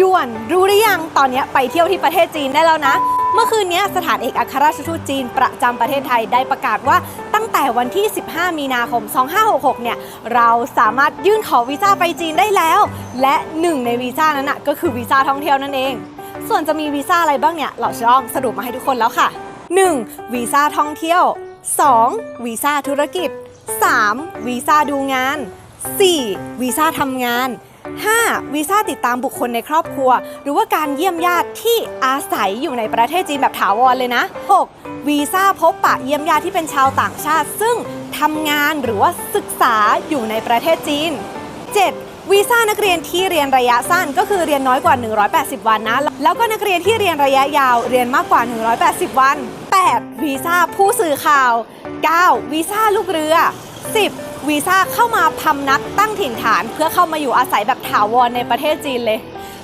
ด่วนรู้หรือยังตอนนี้ไปเที่ยวที่ประเทศจีนได้แล้วนะ เมื่อคืนนี้สถานเอกอัครราชทูตจีนประจำประเทศไทยได้ประกาศว่าตั้งแต่วันที่ 15 มีนาคม 2566 เนี่ย เราสามารถยื่นขอวีซ่าไปจีนได้แล้ว และหนึ่งในวีซ่านั้นนะก็คือวีซ่าท่องเที่ยวนั่นเอง ส่วนจะมีวีซ่าอะไรบ้างเนี่ยเราช่องสรุปมาให้ทุกคนแล้วค่ะ 1. วีซ่าท่องเที่ยว 2. วีซ่าธุรกิจ 3. วีซ่าดูงาน 4. วีซ่าทำงาน 5. วีซ่าติดตามบุคคลในครอบครัว หรือว่าการเยี่ยมญาติที่อาศัยอยู่ในประเทศจีนแบบถาวรเลยนะ 6. วีซ่าพบปะเยี่ยมญาติที่เป็นชาวต่างชาติ ซึ่งทำงานหรือว่าศึกษาอยู่ในประเทศจีน 7. วีซ่านักเรียนที่เรียนระยะสั้นก็คือเรียนน้อยกว่า 180 วันนะ แล้วก็นักเรียนที่เรียนระยะยาวเรียนมากกว่า 180 วัน 8. วีซ่าผู้สื่อข่าว 9. วีซ่าลูกเรือ 10. วีซ่าเข้ามาพำนักตั้งถิ่นฐาน เพื่อเข้ามาอยู่อาศัยแบบถาวรในประเทศจีนเลย